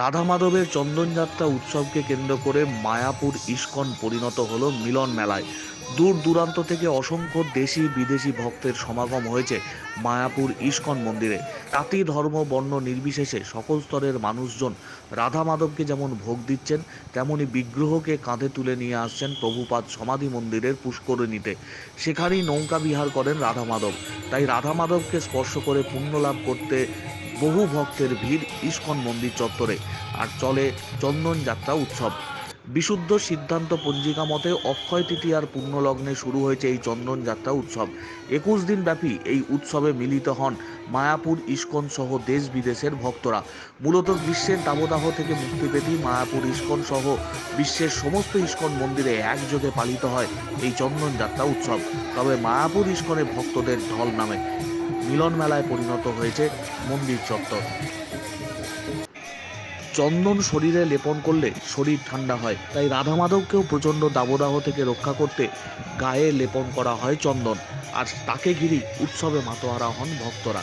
রাধা মাধবের চন্দনযাত্রা উৎসবকে কেন্দ্র করে মায়াপুর ইস্কন পরিণত হলো মিলন মেলায়। দূর দূরান্ত থেকে অসংখ্য দেশি বিদেশি ভক্তের সমাগম হয়েছে মায়াপুর ইস্কন মন্দিরে। জাতি, ধর্ম, বর্ণ নির্বিশেষে সকল স্তরের মানুষজন রাধা মাধবকে যেমন ভোগ দিচ্ছেন, তেমনি বিগ্রহকে কাঁধে তুলে নিয়ে আসছেন প্রভুপাদ সমাধি মন্দিরের পুষ্করিণীতে। সেখানেই নৌকা বিহার করেন রাধা মাধব তাই রাধা মাধবকে স্পর্শ করে পুণ্য লাভ করতে বহু ভক্তের ভিড় ইস্কন মন্দির চত্বরে আর চলে চন্দন যাত্রা উৎসব। বিশুদ্ধ সিদ্ধান্ত পঞ্জিকা মতে অক্ষয় তৃতীয়ার পূর্ণলগ্নে শুরু হয়েছে এই চন্দন যাত্রা উৎসব। একুশ দিন ব্যাপী এই উৎসবে মিলিত হন মায়াপুর ইস্কন সহ দেশ বিদেশের ভক্তরা। মূলত গ্রীষ্মের দাবদাহ থেকে মুক্তি পেতেই মায়াপুর ইস্কন সহ বিশ্বের সমস্ত ইস্কন মন্দিরে একযোগে পালিত হয় এই চন্দন যাত্রা উৎসব। তবে মায়াপুর ইস্কনে ভক্তদের ঢল নামে। মিলন মেলায় পরিণত হয়েছে মন্দির চত্বর। চন্দন শরীরে লেপন করলে শরীর ঠান্ডা হয়, তাই রাধা মাধবকেও প্রচণ্ড দাবদাহ থেকে রক্ষা করতে গায়ে লেপন করা হয় চন্দন, আর তাকে ঘিরেই উৎসবে মাতোয়ারা হন ভক্তরা।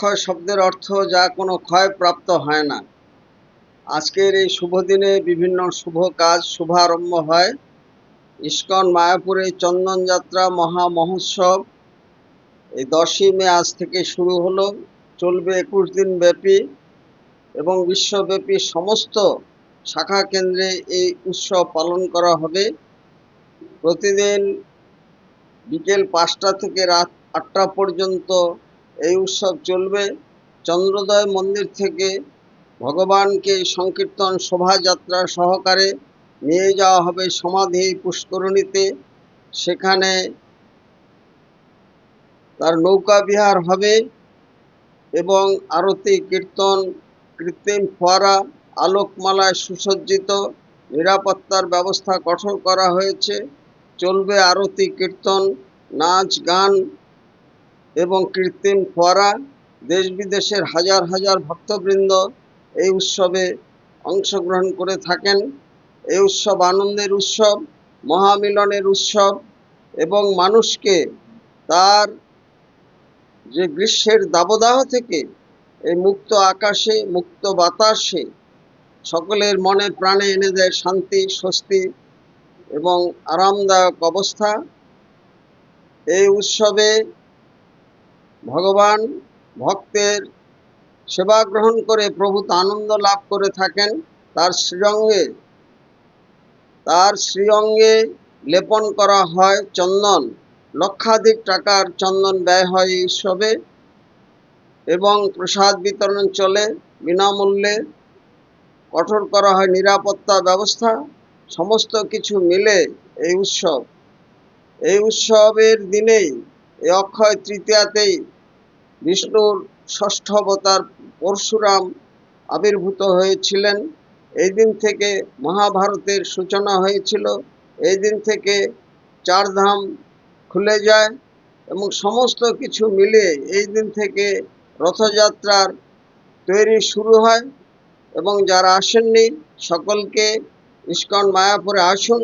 অক্ষয় শব্দের অর্থ যা কোনো ক্ষয় প্রাপ্ত হয় না। আজকের এই শুভ দিনে বিভিন্ন শুভ কাজ, শুভারম্ভ হয়। ইস্কন, মায়াপুরে চন্দনযাত্রা মহা মহোৎসব। এই দশই মে আজ থেকে শুরু হলো। চলবে একুশ দিন ব্যাপী এবং বিশ্বব্যাপী সমস্ত শাখা কেন্দ্রে এই উৎসব পালন করা হবে। প্রতিদিন বিকেল পাঁচটা থেকে রাত আটটা পর্যন্ত এই উৎসব চলবে। চন্দ্রোদয় মন্দির থেকে ভগবানকে সংকীর্তন শোভাযাত্রা সহকারে নিয়ে যাওয়া হবে সমাধি পুষ্করণীতে। সেখানে তার নৌকা বিহার হবে এবং আরতি, কীর্তন, কৃত্রিম ফোয়ারা, আলোকমালায় সুসজ্জিত, নিরাপত্তার ব্যবস্থা কঠোর করা হয়েছে। চলবে আরতি, কীর্তন, নাচ, গান এবং কৃত্রিম ফোয়ারা দেশ বিদেশের হাজার হাজার ভক্তবৃন্দ এই উৎসবে অংশগ্রহণ করে থাকেন। এই উৎসব আনন্দের উৎসব, মহামিলনের উৎসব এবং মানুষকে তার যে গ্রীষ্মের দাবদাহ থেকে এই মুক্ত আকাশে, মুক্ত বাতাসে সকলের মনে প্রাণে এনে দেয় শান্তি, স্বস্তি এবং আরামদায়ক অবস্থা। এই উৎসবে ভগবান ভক্তের সেবা গ্রহণ করে প্রভূত আনন্দ লাভ করে থাকেন। তার শ্রীরঙ্গে তার শ্রীঅঙ্গে লেপন করা হয় চন্দন। লক্ষাধিক টাকার চন্দন ব্যয় হয় এই উৎসবে এবং প্রসাদ বিতরণ চলে, বিনামূল্যে। কঠোর করা হয় নিরাপত্তা ব্যবস্থা। সমস্ত কিছু মিলে এই উৎসব। এই উৎসবের দিনেই, এই অক্ষয় তৃতীয়াতেই বিষ্ণুর ষষ্ঠ অবতার পরশুরাম আবির্ভূত হয়েছিলেন। এই দিন থেকে মহাভারতের সূচনা হয়েছিল। এই দিন থেকে চারধাম খুলে যায় এবং সমস্ত কিছু মিলে এই দিন থেকে রথযাত্রার তৈরি শুরু হয়। এবং যারা আসেননি, সকলকে ইস্কন মায়াপুরে আসুন।